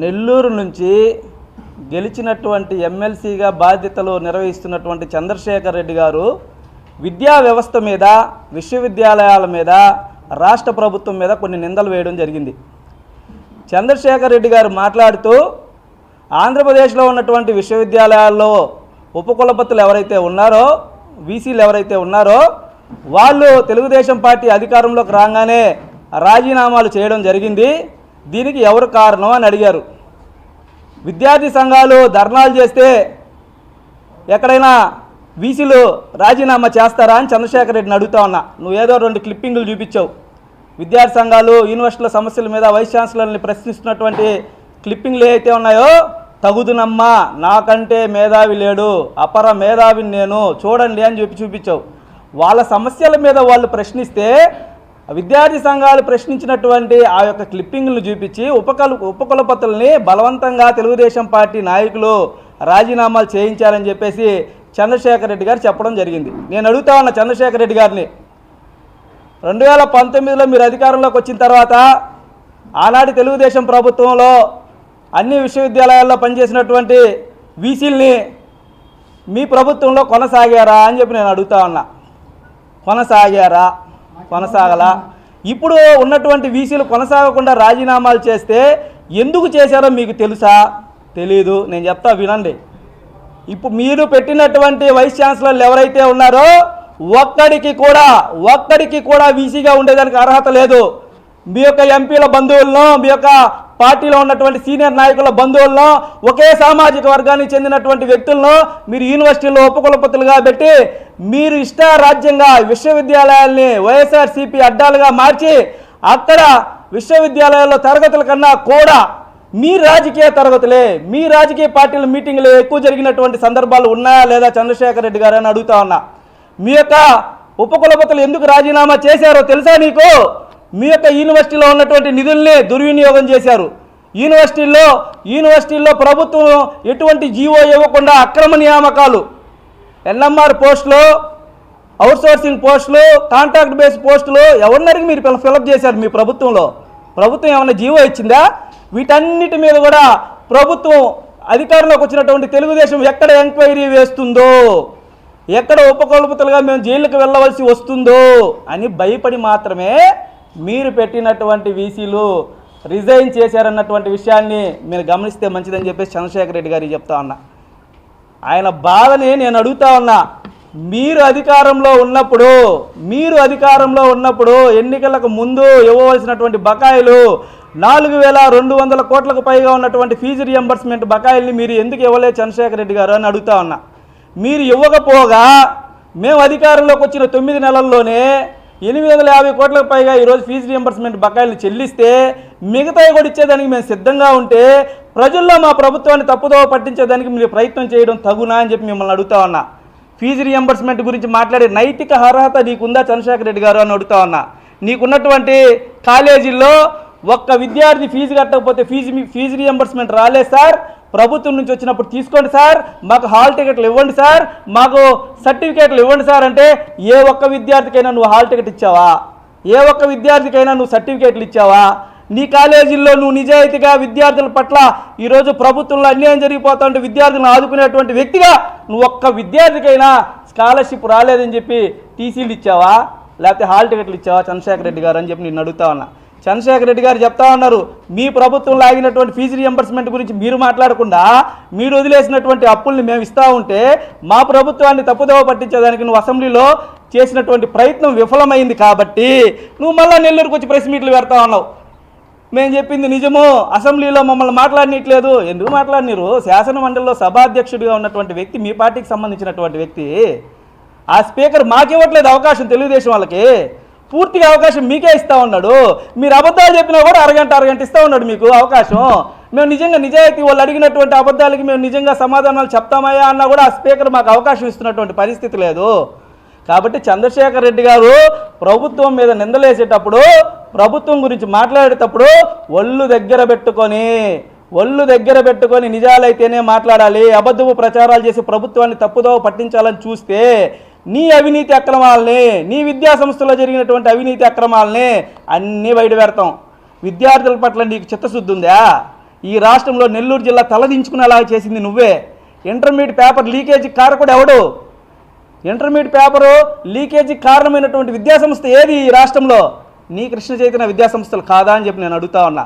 నెల్లూరు నుంచి గెలిచినటువంటి ఎమ్మెల్సీగా బాధ్యతలు నిర్వహిస్తున్నటువంటి చంద్రశేఖర్ రెడ్డి గారు విద్యా వ్యవస్థ మీద విశ్వవిద్యాలయాల మీద రాష్ట్ర ప్రభుత్వం మీద కొన్ని నిందలు వేయడం జరిగింది. చంద్రశేఖర్ రెడ్డి గారు మాట్లాడుతూ ఆంధ్రప్రదేశ్లో ఉన్నటువంటి విశ్వవిద్యాలయాల్లో ఉపకులపతులు ఎవరైతే ఉన్నారో వీసీలు ఎవరైతే ఉన్నారో వాళ్ళు తెలుగుదేశం పార్టీ అధికారంలోకి రాగానే రాజీనామాలు చేయడం జరిగింది. దీనికి ఎవరు కారణం అని అడిగారు. విద్యార్థి సంఘాలు ధర్నాలు చేస్తే ఎక్కడైనా వీసీలు రాజీనామా చేస్తారా అని చంద్రశేఖర్ రెడ్డిని అడుగుతా ఉన్నా. నువ్వు ఏదో రెండు క్లిప్పింగ్లు చూపించావు. విద్యార్థి సంఘాలు యూనివర్సిటీల సమస్యల మీద వైస్ ఛాన్సలర్ని ప్రశ్నిస్తున్నటువంటి క్లిప్పింగ్లు ఏవైతే ఉన్నాయో తగుదునమ్మా నాకంటే మేధావి లేడు అపర మేధావిని నేను చూడండి అని చెప్పి చూపించావు. వాళ్ళ సమస్యల మీద వాళ్ళు ప్రశ్నిస్తే విద్యార్థి సంఘాలు ప్రశ్నించినటువంటి ఆ యొక్క క్లిప్పింగ్లను చూపించి ఉపకలు ఉపకులపతుల్ని బలవంతంగా తెలుగుదేశం పార్టీ నాయకులు రాజీనామాలు చేయించారని చెప్పేసి చంద్రశేఖర్ రెడ్డి గారు చెప్పడం జరిగింది. నేను అడుగుతా ఉన్న చంద్రశేఖర్ రెడ్డి గారిని. రెండు వేల పంతొమ్మిదిలో మీరు అధికారంలోకి వచ్చిన తర్వాత ఆనాటి తెలుగుదేశం ప్రభుత్వంలో అన్ని విశ్వవిద్యాలయాల్లో పనిచేసినటువంటి వీసీల్ని మీ ప్రభుత్వంలో కొనసాగారా అని చెప్పి నేను అడుగుతా ఉన్నా. కొనసాగారా? కొనసాగలా. ఇప్పుడు ఉన్నటువంటి వీసీలు కొనసాగకుండా రాజీనామాలు చేస్తే ఎందుకు చేశారో మీకు తెలుసా? తెలీదు. నేను చెప్తా వినండి. ఇప్పుడు మీరు పెట్టినటువంటి వైస్ ఛాన్సలర్లు ఎవరైతే ఉన్నారో ఒక్కడికి కూడా ఒక్కడికి కూడా వీసీగా ఉండేదానికి అర్హత లేదు. మీ యొక్క ఎంపీల బంధువులను మీ యొక్క పార్టీలో ఉన్నటువంటి సీనియర్ నాయకుల బంధువుల్లో ఒకే సామాజిక వర్గానికి చెందినటువంటి వ్యక్తులను మీరు యూనివర్సిటీలో ఉపకులపతులుగా పెట్టి మీరు ఇష్టారాజ్యంగా విశ్వవిద్యాలయాల్ని వైఎస్ఆర్సీపీ అడ్డాలుగా మార్చి అక్కడ విశ్వవిద్యాలయాల్లో తరగతుల కన్నా కూడా మీ రాజకీయ తరగతులే మీ రాజకీయ పార్టీల మీటింగ్లు ఎక్కువ జరిగినటువంటి సందర్భాలు ఉన్నాయా లేదా చంద్రశేఖర్ రెడ్డి గారు అని అడుగుతా ఉన్నా. మీ యొక్క ఉపకులపతులు ఎందుకు రాజీనామా చేశారో తెలుసా నీకు? మీ యొక్క యూనివర్సిటీలో ఉన్నటువంటి నిధుల్ని దుర్వినియోగం చేశారు. యూనివర్సిటీల్లో యూనివర్సిటీల్లో ప్రభుత్వం ఎటువంటి జీవో ఇవ్వకుండా అక్రమ నియామకాలు. ఎన్ఎంఆర్ పోస్టులు అవుట్సోర్సింగ్ పోస్టులు కాంట్రాక్ట్ బేస్ పోస్టులు ఎవరినరికి మీరు ఫిల్- ఫిలప్ చేశారు మీ ప్రభుత్వంలో? ప్రభుత్వం ఏమైనా జీవో ఇచ్చిందా? వీటన్నిటి మీద కూడా ప్రభుత్వం అధికారంలోకి వచ్చినటువంటి తెలుగుదేశం ఎక్కడ ఎంక్వైరీ వేస్తుందో? ఎక్కడ ఉపకల్పతలుగా మేము జైలుకు వెళ్ళవలసి వస్తుందో అని భయపడి మాత్రమే మీరు పెట్టినటువంటి వీసీలు రిజైన్ చేశారన్నటువంటి విషయాన్ని మీరు గమనిస్తే మంచిదని చెప్పేసి చంద్రశేఖర్ రెడ్డి గారికి చెప్తా ఉన్నా. ఆయన బాధని నేను అడుగుతా ఉన్నా. మీరు అధికారంలో ఉన్నప్పుడు మీరు అధికారంలో ఉన్నప్పుడు ఎన్నికలకు ముందు ఇవ్వవలసినటువంటి బకాయిలు నాలుగు వేల రెండు వందల కోట్లకు పైగా ఉన్నటువంటి ఫీజు రియంబర్స్మెంట్ బకాయిల్ని మీరు ఎందుకు ఇవ్వలేదు చంద్రశేఖర్ రెడ్డి గారు అని అడుగుతా ఉన్నా. మీరు ఇవ్వకపోగా మేము అధికారంలోకి వచ్చిన తొమ్మిది నెలల్లోనే ఎనిమిది వందల యాభై కోట్లకు పైగా ఈరోజు ఫీజు రియంబర్స్మెంట్ బకాయిలు చెల్లిస్తే మిగతాయి కూడా ఇచ్చేదానికి మేము సిద్ధంగా ఉంటే ప్రజల్లో మా ప్రభుత్వాన్ని తప్పుదోవ పట్టించేదానికి మీరు ప్రయత్నం చేయడం తగునా అని చెప్పి మిమ్మల్ని అడుగుతా ఉన్నా. ఫీజు రియంబర్స్మెంట్ గురించి మాట్లాడే నైతిక అర్హత నీకుందా చంద్రశేఖర రెడ్డి గారు అని అడుగుతా ఉన్నా. నీకున్నటువంటి కాలేజీల్లో ఒక్క విద్యార్థి ఫీజు కట్టకపోతే ఫీజు ఫీజు రియంబర్స్మెంట్ రాలేదు సార్. ప్రభుత్వం నుంచి వచ్చినప్పుడు తీసుకోండి సార్ మాకు హాల్ టికెట్లు ఇవ్వండి సార్ మాకు సర్టిఫికేట్లు ఇవ్వండి సార్ అంటే ఏ ఒక్క విద్యార్థికైనా నువ్వు హాల్ టికెట్ ఇచ్చావా? ఏ ఒక్క విద్యార్థికైనా నువ్వు సర్టిఫికేట్లు ఇచ్చావా? నీ కాలేజీల్లో నువ్వు నిజాయితీగా విద్యార్థుల పట్ల ఈరోజు ప్రభుత్వంలో అన్యాయం జరిగిపోతుంటే విద్యార్థులను ఆదుకునేటువంటి వ్యక్తిగా నువ్వు ఒక్క విద్యార్థికైనా స్కాలర్షిప్ రాలేదని చెప్పి టీసీలు ఇచ్చావా? లేకపోతే హాల్ టికెట్లు ఇచ్చావా చంద్రశేఖర్ రెడ్డి గారు అని చెప్పి నేను అడుగుతా ఉన్నా. చంద్రశేఖర్ రెడ్డి గారు చెప్తా ఉన్నారు మీ ప్రభుత్వం ఆగినటువంటి ఫీజు రియంబర్స్మెంట్ గురించి మీరు మాట్లాడకుండా మీరు వదిలేసినటువంటి అప్పుల్ని మేము ఇస్తూ ఉంటే మా ప్రభుత్వాన్ని తప్పుదోవ పట్టించేదానికి నువ్వు అసెంబ్లీలో చేసినటువంటి ప్రయత్నం విఫలమైంది కాబట్టి నువ్వు మళ్ళీ నెల్లూరుకు వచ్చి ప్రెస్ మీట్లు పెడతా ఉన్నావు. మేము చెప్పింది నిజము అసెంబ్లీలో మమ్మల్ని మాట్లాడినట్లేదు ఎందుకు మాట్లాడినారు? శాసనమండలిలో సభాధ్యక్షుడిగా ఉన్నటువంటి వ్యక్తి మీ పార్టీకి సంబంధించినటువంటి వ్యక్తి. ఆ స్పీకర్ మాకివ్వట్లేదు అవకాశం తెలుగుదేశం వాళ్ళకి. పూర్తిగా అవకాశం మీకే ఇస్తా ఉన్నాడు. మీరు అబద్ధాలు చెప్పినా కూడా అరగంట అరగంట ఇస్తా ఉన్నాడు మీకు అవకాశం. మేము నిజంగా నిజాయితీ వాళ్ళు అడిగినటువంటి అబద్ధాలకి మేము నిజంగా సమాధానాలు చెప్తామయ్యా అన్నా కూడా ఆ స్పీకర్ మాకు అవకాశం ఇస్తున్నటువంటి పరిస్థితి లేదు. కాబట్టి చంద్రశేఖర్ రెడ్డి గారు ప్రభుత్వం మీద నిందలేసేటప్పుడు ప్రభుత్వం గురించి మాట్లాడేటప్పుడు ఒళ్ళు దగ్గర పెట్టుకొని ఒళ్ళు దగ్గర పెట్టుకొని నిజాలైతేనే మాట్లాడాలి అబద్ధపు ప్రచారాలు చేసి ప్రభుత్వాన్ని తప్పుదోవ పట్టించాలని చూస్తే నీ అవినీతి అక్రమాలని నీ విద్యా సంస్థలో జరిగినటువంటి అవినీతి అక్రమాలని అన్నీ బయట పెడతాం. విద్యార్థుల పట్ల నీకు చిత్తశుద్ధి ఉందా? ఈ రాష్ట్రంలో నెల్లూరు జిల్లా తలదించుకునేలా చేసింది నువ్వే. ఇంటర్మీడియట్ పేపర్ లీకేజీ కారకుడు ఎవడు? ఇంటర్మీడియట్ పేపరు లీకేజీ కారణమైనటువంటి విద్యాసంస్థ ఏది ఈ రాష్ట్రంలో? నీ కృష్ణ చైతన్య విద్యాసంస్థలు కాదా అని చెప్పి నేను అడుగుతా ఉన్నా.